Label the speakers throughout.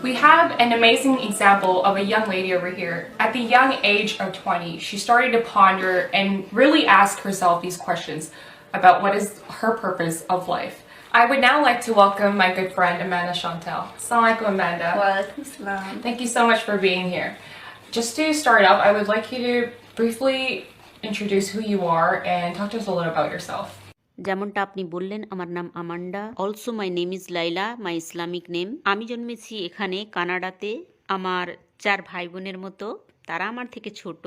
Speaker 1: We have an amazing example of a young lady over here. At the young age of 20, she started to ponder and really ask herself these questions about what is her purpose of life. I would now like to welcome my good friend Amanda Chantel. Assalamualaikum Amanda.
Speaker 2: Walaikum salam.
Speaker 1: Thank you so much for being here. Just to start off, I would like you to briefly introduce who you are and talk to us a little about yourself.
Speaker 3: যেমনটা আপনি বললেন, আমার নাম Amanda. Also my name is Laila my Islamic name আমি জন্মেছি এখানে, কানাডাতে। আমার চার ভাই বোনের মতো। তারা আমার থেকে ছোট।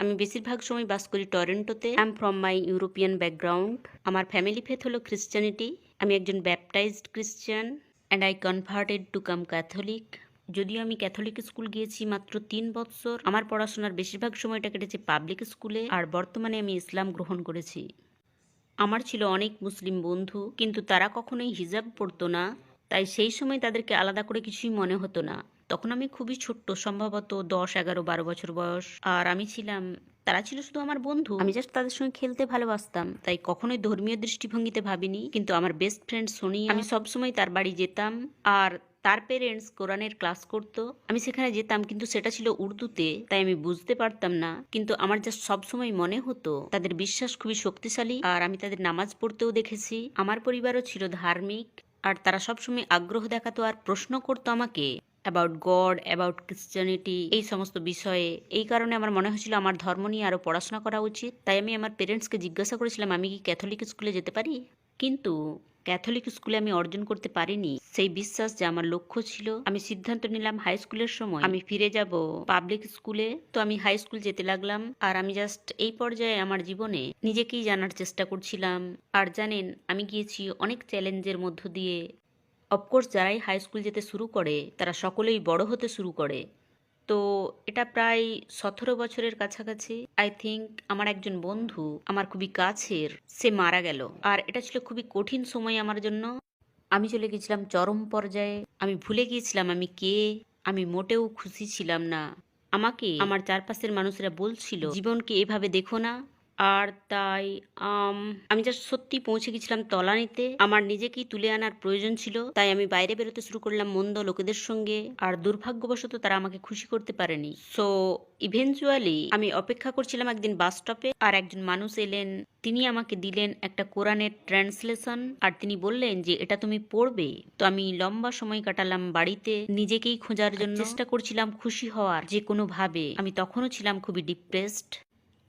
Speaker 3: আমি বেশিরভাগ সময় বাস করি টরেন্টোতে। I am from my European background আমার ফ্যামিলি ফেথ হলো খ্রিশ্চানিটি আমি একজন baptized Christian and I converted to come Catholic যদিও আমি ক্যাথলিক স্কুল গিয়েছি মাত্র তিন বৎসর আমার পড়াশোনার বেশিরভাগ সময়টা কেটেছে পাবলিক স্কুলে আর বর্তমানে আমি ইসলাম গ্রহণ করেছি। আমার ছিল অনেক মুসলিম বন্ধু, কিন্তু তারা কখনোই হিজাব পরতো না, তাই সেই সময় তাদেরকে আলাদা করে কিছুই মনে হতো না। তখন আমি খুবই ছোট্ট, সম্ভবত দশ, এগারো, বারো বছর বয়স। আর আমি ছিলাম, তারা ছিল শুধু আমার বন্ধু। আমি জাস্ট তাদের সঙ্গে খেলতে ভালোবাসতাম, তাই কখনোই ধর্মীয় দৃষ্টিভঙ্গিতে ভাবিনি, কিন্তু আমার বেস্ট ফ্রেন্ড সোনি আমি সবসময় তার বাড়ি যেতাম। আর তার পেরেন্টস কোরআনের ক্লাস করতো। আমি সেখানে যেতাম, কিন্তু সেটা ছিল উর্দুতে, তাই আমি বুঝতে পারতাম না। কিন্তু আমার জাস্ট সবসময় মনে হতো, তাদের বিশ্বাস খুবই শক্তিশালী, আর আমি তাদের নামাজ পড়তেও দেখেছি। আমার পরিবারও ছিল ধার্মিক, আর তারা সবসময় আগ্রহ দেখাতো আর প্রশ্ন করতো আমাকে অ্যাবাউট গড অ্যাবাউট ক্রিশ্চিয়ানিটি এই সমস্ত বিষয়ে। এই কারণে আমার মনে হয়েছিল আমার ধর্ম নিয়ে আরও পড়াশোনা করা উচিত। তাই আমি আমার পেরেন্টসকে জিজ্ঞাসা করেছিলাম, আমি কি ক্যাথলিক স্কুলে যেতে পারি? কিন্তু ক্যাথলিক স্কুলে আমি অর্জন করতে পারিনি। সেই বিশ্বাস যে আমার লক্ষ্য ছিল, আমি সিদ্ধান্ত নিলাম হাই স্কুলের সময়। আমি ফিরে যাব পাবলিক স্কুলে। তো আমি হাই স্কুল যেতে লাগলাম। আর আমি জাস্ট এই পর্যায়ে আমার জীবনে নিজেকেই জানার চেষ্টা করছিলাম। আর জানেন, আমি গিয়েছি অনেক চ্যালেঞ্জের মধ্য দিয়ে। অফকোর্স যারাই হাই স্কুল যেতে শুরু করে, তারা সকলেই বড় হতে শুরু করে। তো এটা প্রায় সতেরো বছরের কাছাকাছি। আই থিঙ্ক আমার একজন বন্ধু আমার খুবই কাছের, সে মারা গেল। আর এটা ছিল খুবই কঠিন সময় আমার জন্য। আমি চলে গেছিলাম চরম পর্যায়ে। আমি ভুলে গিয়েছিলাম আমি কে। আমি মোটেও খুশি ছিলাম না। আমাকে আমার চারপাশের মানুষরা বলছিল, জীবনকে এভাবে দেখো না। আর তাই আম, আমি জাস্ট সত্যি পৌঁছে গেছিলাম তলানিতে। আমার নিজেকেই তুলে আনার প্রয়োজন ছিল তাই আমি বাইরে বেরোতে শুরু করলাম মন্দ লোকেদের সঙ্গে। আর দুর্ভাগ্যবশত তারা আমাকে খুশি করতে পারেনি। সো ইভেনচুয়ালি আমি অপেক্ষা করছিলাম একদিন বাস স্টপে আর একজন মানুষ এলেন। তিনি আমাকে দিলেন একটা কোরআনের ট্রান্সলেশন আর তিনি বললেন যে এটা তুমি পড়বে। তো আমি লম্বা সময় কাটালাম বাড়িতে। নিজেকেই খোঁজার জন্য চেষ্টা করছিলাম খুশি হওয়ার যে কোনো ভাবে আমি তখনও ছিলাম খুবই ডিপ্রেসড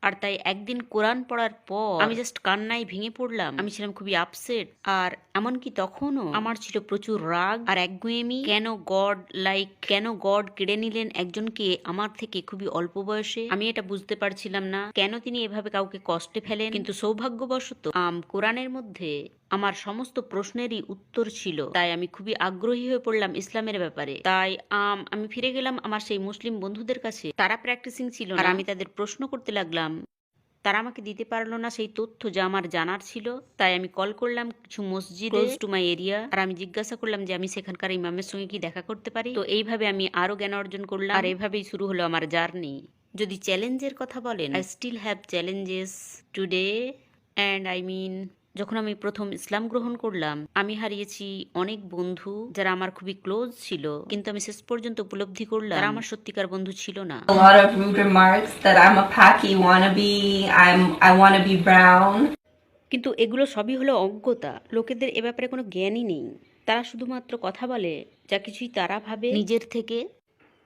Speaker 3: আর তাই একদিন কোরআন পড়ার পর আমি জাস্ট কান্নায় ভেঙে পড়লাম। আমি ছিলাম খুবই আপসেট আর এমনকি তখনও আমার ছিল প্রচুর রাগ। আর একগুয়েমি কেন গড লাইক কেন গড কেড়ে নিলেন একজনকে আমার থেকে খুবই অল্প বয়সে? আমি এটা বুঝতে পারছিলাম না। কেন তিনি এভাবে কাউকে কষ্টে ফেলেন? কিন্তু সৌভাগ্যবশত আম কোরআনের মধ্যে আমার সমস্ত প্রশ্নেরই উত্তর ছিল। তাই আমি খুবই আগ্রহী হয়ে পড়লাম ইসলামের ব্যাপারে। তাই আম, আমি ফিরে গেলাম আমার সেই মুসলিম বন্ধুদের কাছে। তারা প্র্যাকটিসিং ছিল না। আর আমি তাদের প্রশ্ন করতে লাগলাম। তারা আমাকে দিতে পারল না সেই তথ্য যা আমার জানার ছিল। তাই আমি কল করলাম কিছু মসজিদ। টু মাই এরিয়া আর আমি জিজ্ঞাসা করলাম যে আমি সেখানকার ইমামের সঙ্গে কি দেখা করতে পারি? তো এইভাবে আমি আরও জ্ঞান অর্জন করলাম। আর এভাবেই শুরু হলো আমার জার্নি। যদি চ্যালেঞ্জের কথা বলেন I still have challenges today and I mean যখন আমি প্রথম ইসলাম গ্রহণ করলাম আমি হারিয়েছি অনেক বন্ধু যারা আমার খুবই ক্লোজ ছিল কিন্তু আমি শেষ পর্যন্ত উপলব্ধি করলাম তারা আমার সত্যিকার বন্ধু ছিল না।
Speaker 2: A lot of rude remarks that I'm a Paki wannabe, I'm I wanna be brown.
Speaker 3: কিন্তু এগুলো সবই হলো অজ্ঞতা। লোকেদের এ ব্যাপারে কোনো জ্ঞানই নেই। তারা শুধুমাত্র কথা বলে যা কিছুই তারা ভাবে। নিজের থেকে।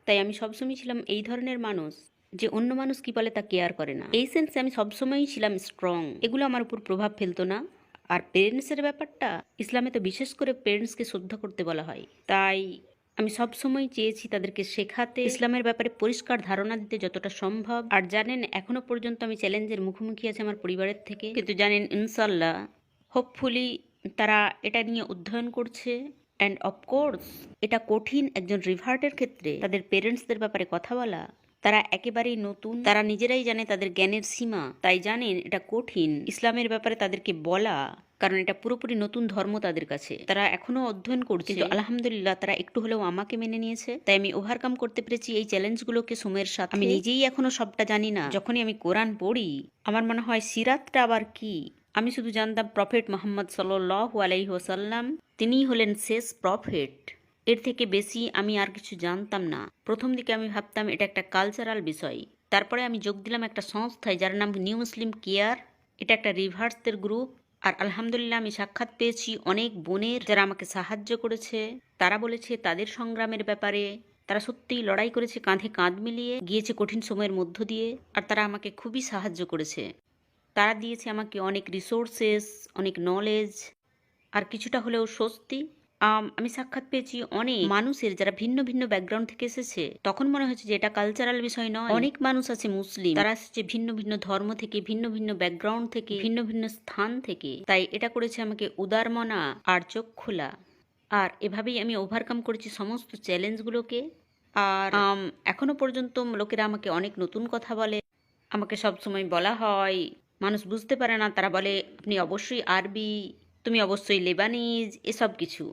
Speaker 3: তাই আমি সবসময় ছিলাম এই ধরনের মানুষ যে অন্য মানুষ কি বলে তা কেয়ার করে না। এই সেন্সে আমি সবসময়ই ছিলাম স্ট্রং এগুলো আমার উপর প্রভাব ফেলতো না। আর পেরেন্টসের ব্যাপারটা ইসলামে তো বিশেষ করে পেরেন্টসকে শ্রদ্ধা করতে বলা হয়। তাই আমি সবসময় চেয়েছি তাদেরকে শেখাতে, ইসলামের ব্যাপারে পরিষ্কার ধারণা দিতে যতটা সম্ভব। আর জানেন, এখনও পর্যন্ত আমি চ্যালেঞ্জের মুখোমুখি আছে আমার পরিবারের থেকে। কিন্তু জানেন ইনশাল্লাহ হোপফুলি তারা এটা নিয়ে অধ্যয়ন করছে। অ্যান্ড অফকোর্স এটা কঠিন একজন রিভার্টের ক্ষেত্রে তাদের পেরেন্টসদের ব্যাপারে কথা বলা তারা একেবারেই নতুন। তারা নিজেরাই জানে তাদের জ্ঞানের সীমা। তাই জানেন এটা কঠিন। ইসলামের ব্যাপারে তাদেরকে বলা, কারণ এটা পুরোপুরি নতুন ধর্ম তাদের কাছে। তারা এখনও অধ্যয়ন করছে। কিন্তু আলহামদুলিল্লাহ, তারা একটু হলেও আমাকে মেনে নিয়েছে। তাই আমি ওভারকাম করতে পেরেছি এই চ্যালেঞ্জগুলোকে সময়ের সাথে। আমি নিজেই এখনও সবটা জানি না। যখনই আমি কোরআন পড়ি, আমার মনে হয় সিরাতটা আবার কি? আমি শুধু জানতাম প্রফেট মোহাম্মদ সাল্লাহ আলাইহি ওয়াসাল্লাম, তিনিই হলেন শেষ প্রফেট। এর থেকে বেশি আমি আর কিছু জানতাম না। প্রথম দিকে আমি ভাবতাম, এটা একটা কালচারাল বিষয়। তারপরে আমি যোগ দিলাম একটা সংস্থায় যার নাম নিউ মুসলিম কেয়ার এটা একটা রিভার্সদের গ্রুপ আর আলহামদুলিল্লাহ আমি সাক্ষাৎ পেয়েছি অনেক বোনের যারা আমাকে সাহায্য করেছে। তারা বলেছে, তাদের সংগ্রামের ব্যাপারে তারা সত্যিই লড়াই করেছে, কাঁধে কাঁধ মিলিয়ে গিয়েছে কঠিন সময়ের মধ্য দিয়ে। আর তারা আমাকে খুবই সাহায্য করেছে। তারা দিয়েছে আমাকে অনেক রিসোর্সেস অনেক নলেজ আর কিছুটা হলেও স্বস্তি। আম, সাক্ষাৎ পেয়েছি অনেক মানুষের যারা ভিন্ন ভিন্ন ব্যাকগ্রাউন্ড থেকে এসেছে। তখন মনে হয়েছে যে এটা কালচারাল বিষয় নয়। অনেক মানুষ আছে মুসলিম। তারা এসেছে ভিন্ন ভিন্ন ধর্ম থেকে ভিন্ন ভিন্ন ব্যাকগ্রাউন্ড থেকে ভিন্ন ভিন্ন স্থান থেকে। তাই এটা করেছে আমাকে উদারমনা আর চোখ খোলা। আর এভাবেই আমি ওভারকাম করেছি সমস্ত চ্যালেঞ্জগুলোকে আর এখনও পর্যন্ত লোকেরা আমাকে অনেক নতুন কথা বলে। আমাকে সব সময় বলা হয়। মানুষ বুঝতে পারে না তারা বলে আপনি অবশ্যই আরবি তুমি অবশ্যই লেবানিজ এসব কিছু।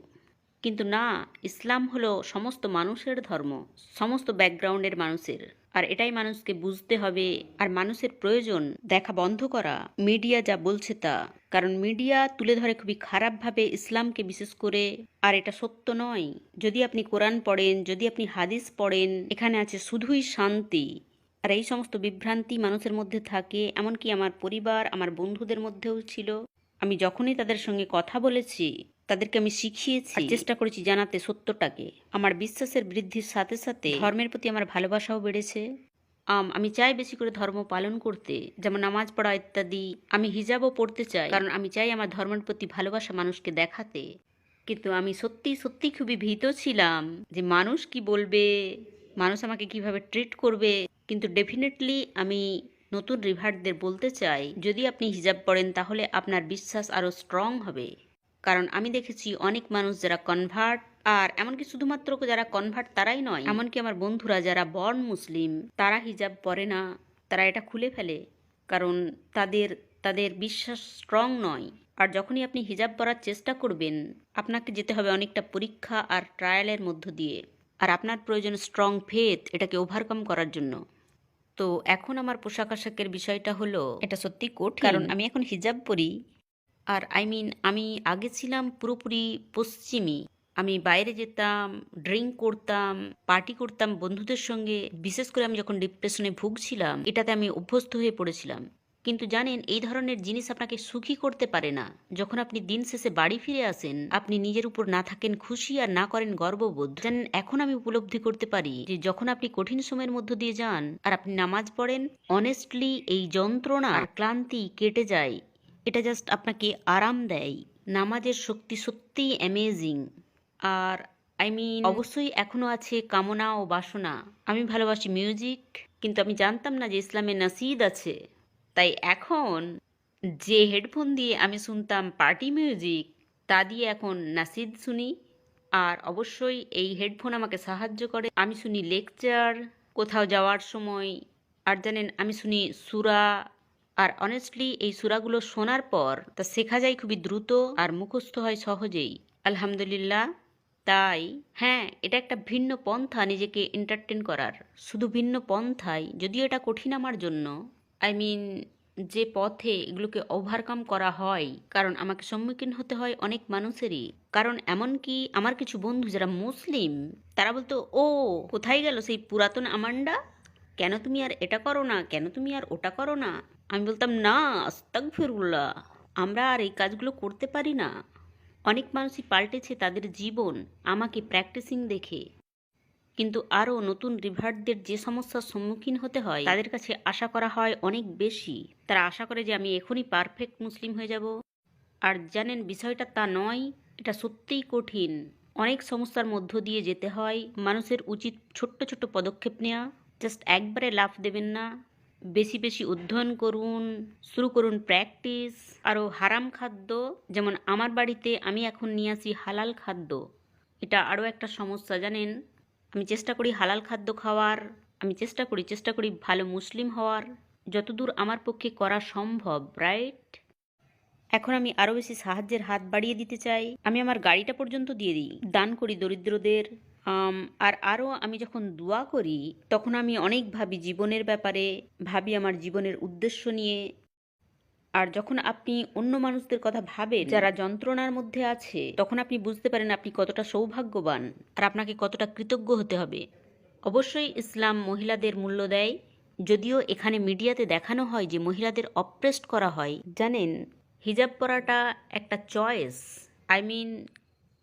Speaker 3: কিন্তু না, ইসলাম হলো সমস্ত মানুষের ধর্ম, সমস্ত ব্যাকগ্রাউন্ডের মানুষের। আর এটাই মানুষকে বুঝতে হবে আর মানুষের প্রয়োজন দেখা বন্ধ করা, মিডিয়া যা বলছে তা। কারণ মিডিয়া তুলে ধরে খুবই খারাপভাবে ইসলামকে বিশেষ করে, আর এটা সত্য নয়। যদি আপনি কোরআন পড়েন, যদি আপনি হাদিস পড়েন, এখানে আছে শুধুই শান্তি। আর এই সমস্ত বিভ্রান্তি মানুষের মধ্যে থাকে, এমনকি আমার পরিবার, আমার বন্ধুদের মধ্যেও ছিল। আমি যখনই তাদের সঙ্গে কথা বলেছি তাদেরকে আমি শিখিয়েছি চেষ্টা করেছি জানাতে সত্যটাকে। আমার বিশ্বাসের বৃদ্ধির সাথে সাথে ধর্মের প্রতি আমার ভালোবাসাও বেড়েছে। আম, চাই বেশি করে ধর্ম পালন করতে যেমন নামাজ পড়া ইত্যাদি। আমি হিজাবও পড়তে চাই কারণ আমি চাই আমার ধর্মের প্রতি ভালোবাসা মানুষকে দেখাতে। কিন্তু আমি সত্যি সত্যি খুবই ভীত ছিলাম যে মানুষ কি বলবে মানুষ আমাকে কীভাবে ট্রিট করবে। কিন্তু ডেফিনেটলি আমি নতুন রিভার্টদের বলতে চাই যদি আপনি হিজাব পড়েন তাহলে আপনার বিশ্বাস আরও স্ট্রং হবে। কারণ আমি দেখেছি অনেক মানুষ যারা কনভার্ট আর এমনকি শুধুমাত্র যারা কনভার্ট তারাই নয়, এমনকি আমার বন্ধুরা যারা বর্ন মুসলিম তারা হিজাব পরে না, তারা এটা খুলে ফেলে, কারণ তাদের তাদের বিশ্বাস স্ট্রং নয়। আর যখনই আপনি হিজাব পরার চেষ্টা করবেন, আপনাকে যেতে হবে অনেকটা পরীক্ষা আর ট্রায়ালের মধ্য দিয়ে। আর আপনার প্রয়োজন স্ট্রং ফেথ এটাকে ওভারকাম করার জন্য। তো এখন আমার পোশাক আশাকের বিষয়টা হলো, এটা সত্যি কঠিন। কারণ আমি এখন হিজাব পরি আর আই মিন আমি আগে ছিলাম পুরোপুরি পশ্চিমী। আমি বাইরে যেতাম ড্রিঙ্ক করতাম পার্টি করতাম বন্ধুদের সঙ্গে। বিশেষ করে আমি যখন ডিপ্রেশনে ভুগছিলাম, এটাতে আমি অভ্যস্ত হয়ে পড়েছিলাম। কিন্তু জানেন, এই ধরনের জিনিস আপনাকে সুখী করতে পারে না। যখন আপনি দিন শেষে বাড়ি ফিরে আসেন, আপনি নিজের উপর না থাকেন খুশি আর না করেন গর্ববোধ। জানেন, এখন আমি উপলব্ধি করতে পারি যে যখন আপনি কঠিন সময়ের মধ্য দিয়ে যান আর আপনি নামাজ পড়েন অনেস্টলি এই যন্ত্রণা আর ক্লান্তি কেটে যায়। এটা জাস্ট আপনাকে আরাম দেয়। নামাজের শক্তি সত্যিই অ্যামেজিং আর আই মিন অবশ্যই এখনও আছে কামনা ও বাসনা। আমি ভালোবাসি মিউজিক কিন্তু আমি জানতাম না যে ইসলামে নাসিদ আছে। তাই এখন যে হেডফোন দিয়ে আমি শুনতাম পার্টি মিউজিক তা দিয়ে এখন নাসিদ শুনি। আর অবশ্যই এই হেডফোন আমাকে সাহায্য করে। আমি শুনি লেকচার কোথাও যাওয়ার সময়। আর জানেন, আমি শুনি সুরা আর অনেস্টলি এই সুরাগুলো শোনার পর তা শেখা যায় খুবই দ্রুত আর মুখস্থ হয় সহজেই। আলহামদুলিল্লাহ, তাই। হ্যাঁ এটা একটা ভিন্ন পন্থা নিজেকে এন্টারটেন করার। শুধু ভিন্ন পন্থাই, যদিও এটা কঠিন আমার জন্য। আই মিন যে পথে এগুলোকে ওভারকাম করা হয়, কারণ আমাকে সম্মুখীন হতে হয় অনেক মানুষেরই। কারণ এমনকি আমার কিছু বন্ধু যারা মুসলিম, তারা বলতো, ও, কোথায় গেল সেই পুরাতন আমান্ডা? কেন তুমি আর এটা করো না? কেন তুমি আর ওটা করো না? আমি বলতাম, না আস্তাক ফিরুল্লাহ আমরা আর এই কাজগুলো করতে পারি না। অনেক মানুষই পাল্টেছে তাদের জীবন, আমাকে প্র্যাকটিসিং দেখে। কিন্তু আরও নতুন রিভার্টদের যে সমস্যার সম্মুখীন হতে হয়, তাদের কাছে আশা করা হয় অনেক বেশি। তারা আশা করে যে আমি এখনই পারফেক্ট মুসলিম হয়ে যাব। আর জানেন, বিষয়টা তা নয়, এটা সত্যিই কঠিন। অনেক সমস্যার মধ্য দিয়ে যেতে হয়, মানুষের উচিত ছোট্ট ছোট্ট পদক্ষেপ নেওয়া জাস্ট একবারে লাফ দেবেন না। বেশি বেশি অধ্যয়ন করুন, শুরু করুন প্র্যাকটিস আরও হারাম খাদ্য, যেমন আমার বাড়িতে আমি এখন নিয়ে আসি হালাল খাদ্য। এটা আরও একটা সমস্যা, জানেন? আমি চেষ্টা করি হালাল খাদ্য খাওয়ার, আমি চেষ্টা করি চেষ্টা করি ভালো মুসলিম হওয়ার। যতদূর আমার পক্ষে করা সম্ভব রাইট এখন আমি আরও বেশি সাহায্যের হাত বাড়িয়ে দিতে চাই। আমি আমার গাড়িটা পর্যন্ত দিয়ে দিই। দান করি দরিদ্রদের। আর আরও আমি যখন দোয়া করি তখন আমি অনেক ভাবি জীবনের ব্যাপারে ভাবি আমার জীবনের উদ্দেশ্য নিয়ে। আর যখন আপনি অন্য মানুষদের কথা ভাবেন যারা যন্ত্রণার মধ্যে আছে তখন আপনি বুঝতে পারেন আপনি কতটা সৌভাগ্যবান আর আপনাকে কতটা কৃতজ্ঞ হতে হবে। অবশ্যই ইসলাম মহিলাদের মূল্য দেয়। যদিও এখানে মিডিয়াতে দেখানো হয় যে মহিলাদের অপ্রেসড করা হয়। জানেন হিজাব পরাটা একটা চয়েস। আই মিন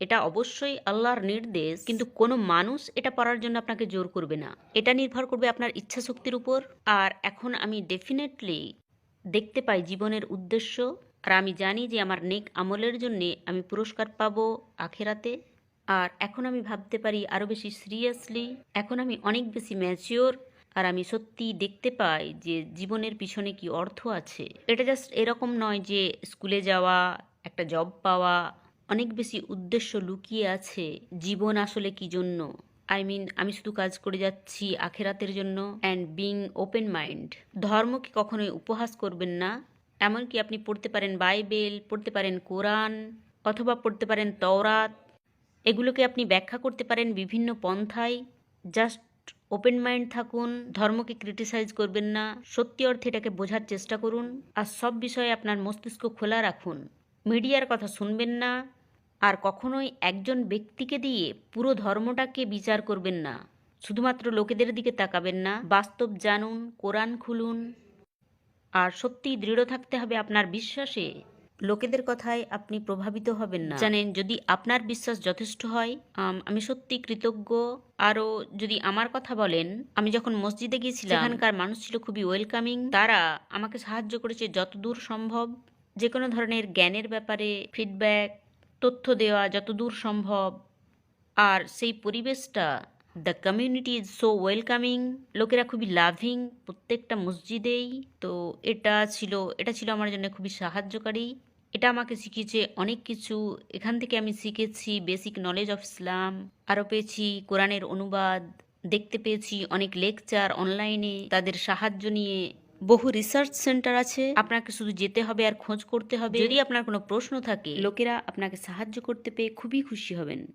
Speaker 3: এটা অবশ্যই আল্লাহর নির্দেশ, কিন্তু কোনো মানুষ এটা পড়ার জন্য আপনাকে জোর করবে না। এটা নির্ভর করবে আপনার ইচ্ছা শক্তির উপর। আর এখন আমি ডেফিনেটলি দেখতে পাই জীবনের উদ্দেশ্য, আর আমি জানি যে আমার নেক আমলের জন্যে আমি পুরস্কার পাবো আখেরাতে। আর এখন আমি ভাবতে পারি আরও বেশি সিরিয়াসলি এখন আমি অনেক বেশি ম্যাচিওর আর আমি সত্যি দেখতে পাই যে জীবনের পিছনে কি অর্থ আছে। এটা জাস্ট এরকম নয় যে স্কুলে যাওয়া, একটা জব পাওয়া অনেক বেশি উদ্দেশ্য লুকিয়ে আছে জীবন আসলে কি জন্য? আই মিন আমি শুধু কাজ করে যাচ্ছি আখেরাতের জন্য অ্যান্ড বিং ওপেন মাইন্ড ধর্মকে কখনোই উপহাস করবেন না। এমনকি আপনি পড়তে পারেন বাইবেল, পড়তে পারেন কোরআন, অথবা পড়তে পারেন তওরাত। এগুলোকে আপনি ব্যাখ্যা করতে পারেন বিভিন্ন পন্থায়। জাস্ট ওপেন মাইন্ড থাকুন, ধর্মকে ক্রিটিসাইজ করবেন না। সত্যি অর্থে এটাকে বোঝার চেষ্টা করুন। আর সব বিষয়ে আপনার মস্তিষ্ক খোলা রাখুন। মিডিয়ার কথা শুনবেন না, আর কখনোই একজন ব্যক্তিকে দিয়ে পুরো ধর্মটাকে বিচার করবেন না। শুধুমাত্র লোকেদের দিকে তাকাবেন না, বাস্তব জানুন, কোরআন খুলুন, আর সত্যিই দৃঢ় থাকতে হবে আপনার বিশ্বাসে। লোকেদের কথায় আপনি প্রভাবিত হবেন না। জানেন, যদি আপনার বিশ্বাস যথেষ্ট হয়, আমি সত্যি কৃতজ্ঞ। আরও যদি আমার কথা বলেন, আমি যখন মসজিদে গিয়েছিলাম, সেখানকার মানুষ ছিল খুবই ওয়েলকামিং তারা আমাকে সাহায্য করেছে যতদূর সম্ভব। যে কোনো ধরনের জ্ঞানের ব্যাপারে ফিডব্যাক তথ্য দেওয়া যতদূর সম্ভব। আর সেই পরিবেশটা the community is so welcoming লোকেরা খুবই লাভিং প্রত্যেকটা মসজিদেই। তো এটা ছিল এটা ছিল আমার জন্য খুবই সাহায্যকারী। এটা আমাকে শিখিয়েছে অনেক কিছু। এখান থেকে আমি শিখেছি বেসিক নলেজ অফ ইসলাম আরও পেয়েছি কোরআনের অনুবাদ, দেখতে পেয়েছি অনেক লেকচার অনলাইনে তাদের সাহায্য নিয়ে বহু রিসার্চ সেন্টার আছে। আপনাকে শুধু যেতে হবে আর খোঁজ করতে হবে। যদি আপনার কোনো প্রশ্ন থাকে লোকেরা আপনাকে সাহায্য করতে পেয়ে খুবই খুশি হবেন।